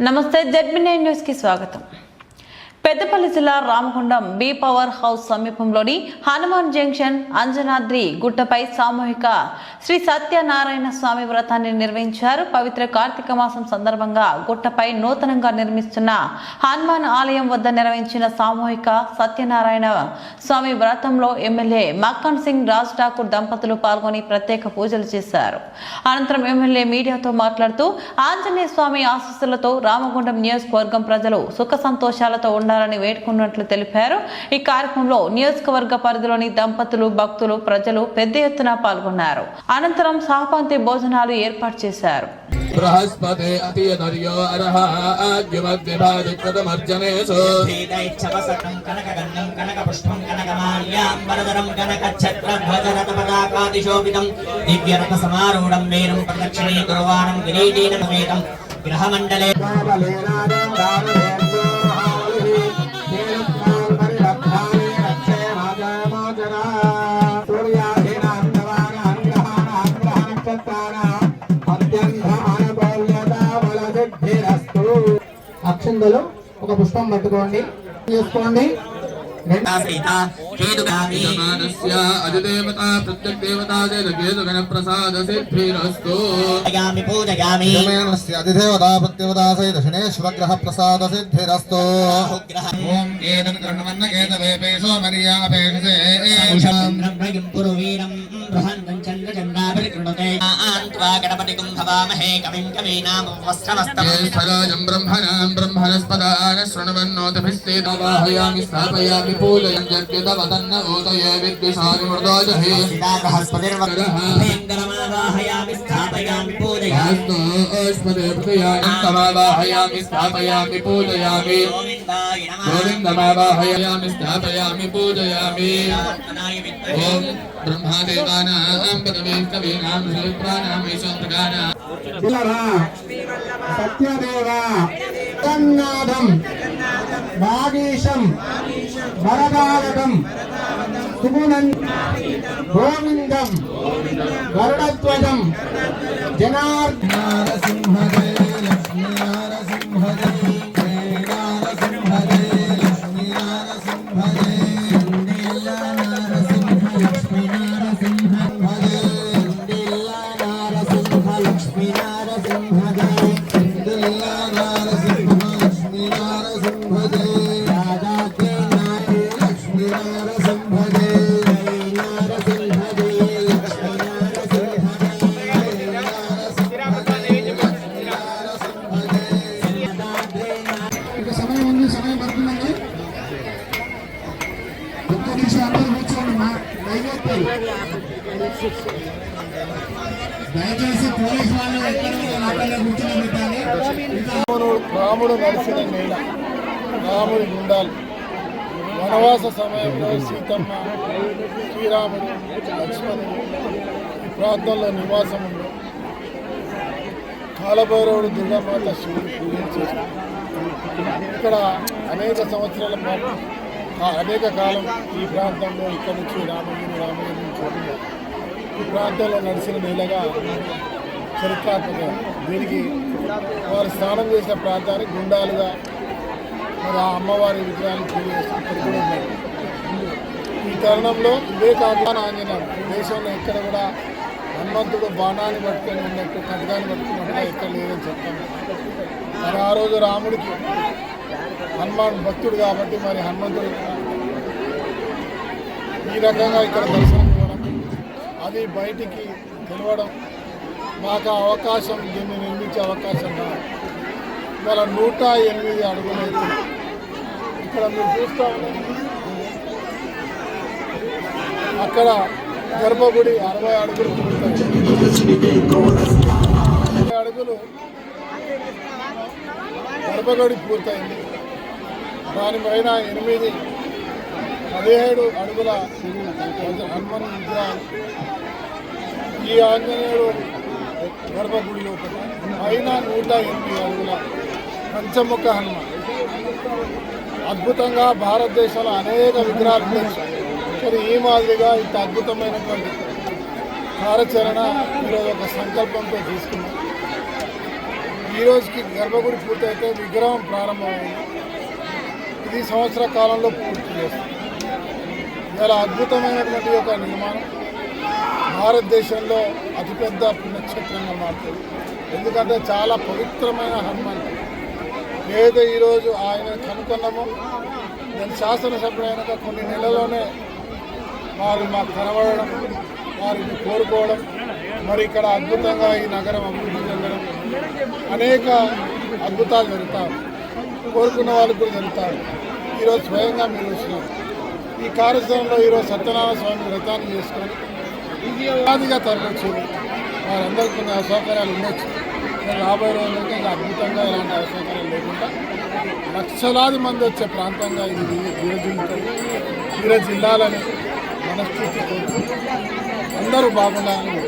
నమస్తే జెడ్బీ న్యూస్కి స్వాగతం. పెద్దపల్లి జిల్లా రామగుండం బి పవర్ హౌస్ సమీపంలోని హనుమాన్ జంక్షన్ అంజనాద్రి గుట్టపై సామూహిక శ్రీ సత్యనారాయణ స్వామి వ్రతాన్ని నిర్వహించారు. పవిత్ర కార్తీక మాసం సందర్భంగా గుట్టపై నూతనంగా నిర్మిస్తున్న హనుమాన్ ఆలయం వద్ద నిర్వహించిన సామూహిక సత్యనారాయణ స్వామి వ్రతంలో ఎమ్మెల్యే మక్కన్ సింగ్ రాజ్ ఠాకూర్ దంపతులు పాల్గొని ప్రత్యేక పూజలు చేశారు. అనంతరం ఎమ్మెల్యే మీడియాతో మాట్లాడుతూ ఆంజనేయ స్వామి ఆశీస్సులతో రామగుండం నియోజకవర్గం ప్రజలు సుఖ సంతోషాలతో ఉండాలని వేడుకున్నట్లు తెలిపారు. ఈ కార్యక్రమంలో నియోజకవర్గ పరిధిలోని దంపతులు భక్తులు ప్రజలు పెద్ద ఎత్తున పాల్గొన్నారు. అనంతరం సహపంక్తి భోజనాలు ఏర్పాటు చేశారు. బృహస్పతే అతియనర్యో అర్హ ఆగ్యమద్విభాజికృతమర్జనేషు ేదైచ్చవసకం కనకగంధం కనకపుష్పం కనకమాల్యాంబరధరం కనకఛత్రధ్వజరథపతాకాదిశోభితం దివ్యరథసమారూఢం వేరం ప్రదక్షిణే గురువారం కిరీటేన సమేతం గ్రహమండలే అక్షందలు ఒక పుష్పం పట్టుకోండి. చేసుకోండి రెండు సీత కేతుగామి యజమానస్య అధిదేవతా ప్రత్యగ్దేవతా కేతుగణప్రసాద సిద్ధిరస్తు పూజయామి పూజయామి యజమానస్య అధిదేవతా ప్రత్యవతా సహిత శనేశ్వరగ్రహ ప్రసాద సిద్ధిరస్తు బహుగ్రహ ఓం కేతన్ కర్ణవన్న కేతవేపేశో మర్యాపేషసే బ్రహ్మయం పురువీరం బృహన్నం చంద్రచంద్రాభికృణతే ఆన్త్వా గణపతికుం భవామహే కవిం కవీనామవస్త్రమస్తం జ్యేష్ఠరాజం బ్రహ్మణాం బ్రహ్మణస్పదాన శృణవన్నోతభిస్తేదవాహయామి స్థాపయామి పూజయం జర్గ్యతవదన్న ఊతయే విద్విషామి మృదోజహే భయంకరమావాహయామి స్థాపయామి పూజయామి యాస్తోష్పదే तन्न ऊतये विद्विषाविमृतो जहि सिदा स्थापयामि स्थापयामि पूजयामि। गोविन्दमावाहयामि। स्थापयामि पूजयामि। ॐ ब्रह्मादेवानां पदवीं कवीनां सूत्राणां सत्यदेवा तन्नाथम्। జనార్దన నరసింహదే లక్ష్మీ నరసింహదే నరసింహదే లక్ష్మీ నరసింహదే సుండిల్ల నరసింహ ఒక్క నిమిషం అందరూ కూర్చోండి మా దయచేసి పోలీస్ వాళ్ళు ఎక్కడ అక్కడ కూర్చొని రాముడు రాముడు నడిచిన నేల రాముడి ఉండాలి. వనవాస సమయంలో సీతమ్మ శ్రీరాముడు లక్ష్మణుడు ఈ ప్రాంతంలో నివాసం ఉంది కాలభైరవుడు దుర్గామాత శివుడు పూజించేసి ఇక్కడ అనేక సంవత్సరాల పాటు అనేక కాలం ఈ ప్రాంతంలో ఇక్కడి నుంచి రామగిరి రామగిరి నుంచి ఈ ప్రాంతంలో నడిచిన నేలగా చరిత్రాత్మక. దీనికి వారు స్నానం చేసిన ప్రాంతానికి గుండాలుగా మరి ఆ అమ్మవారి విగ్రహాన్ని పూజ ఈ తరుణంలో ఇదే కాకుండా ఆంజనేయం దేశంలో ఎక్కడ కూడా హనుమంతుడు బాణాన్ని పట్టుకొని ఉన్నట్టు ఖడ్గాన్ని పట్టుకున్నట్టుగా ఎక్కడ లేదని చెప్తాను మరి ఆ రోజు రాముడికి హనుమాన్ భక్తుడు కాబట్టి మరి హనుమంతుడు ఈ రకంగా ఇక్కడ దర్శనం ఇవ్వడం అది బయటికి తెలవడం. మాకు ఆ అవకాశం దీన్ని నిర్మించే అవకాశం రాదు ఇవాళ నూట ఎనిమిది అడుగులు ఇక్కడ మీరు చూస్తూ అక్కడ గర్భగుడి అరవై అడుగులు పూర్తయింది అరవై అడుగులు గర్భగుడి పూర్తయింది. దానిపైన ఎనిమిది పదిహేడు అడుగుల హనుమన్ విగ్రహం ఈ ఆంజనేయుడు గర్భగుడి లోపల పైన నూట ఎనిమిది అడుగుల పంచముఖ హనుమాన్. అద్భుతంగా భారతదేశంలో అనేక విగ్రహాలు కానీ ఈ మాదిరిగా ఇంత అద్భుతమైనటువంటి కార్యాచరణ ఈరోజు ఒక సంకల్పంతో తీసుకున్నాం. ఈ రోజుకి గర్భగుడి పూర్తయితే విగ్రహం ప్రారంభమైంది. ఇది సంవత్సర కాలంలో పూర్తి చేస్తుంది ఇలా అద్భుతమైనటువంటి ఒక నిర్మాణం. భారతదేశంలో అతిపెద్ద పుణ్యక్షేత్రంగా మారుతుంది. ఎందుకంటే చాలా పవిత్రమైన హనుమాన్. ఏదో ఈరోజు ఆయన కనుక్కున్నామో నేను శాసనసభ్యుడైనాక కొన్ని నెలల్లోనే వారు మాకు కనబడడం వారిని కోరుకోవడం మరి ఇక్కడ అద్భుతంగా ఈ నగరం అభివృద్ధి చెందడం అనేక అద్భుతాలు జరుగుతాయి కోరుకున్న వాళ్ళకు కూడా జరుగుతాయి ఈరోజు స్వయంగా మీరు వస్తున్నారు. ఈ కార్యక్రమంలో ఈరోజు సత్యనారాయణ స్వామి వ్రతాన్ని చేసుకొని ఉపాధిగా తరలించారు వారందరికీ కొన్ని అసౌకర్యాలు ఉండొచ్చు. రాబోయే రోజులకి ఇంకా అద్భుతంగా ఇలాంటి అసౌకర్యాలు లేకుండా లక్షలాది మంది వచ్చే ప్రాంతంగా ఇది విరజిల్లుతుంది విరజిల్లాలని మనస్ఫూర్తి కోరుకుంటూ అందరూ బాగుండాలని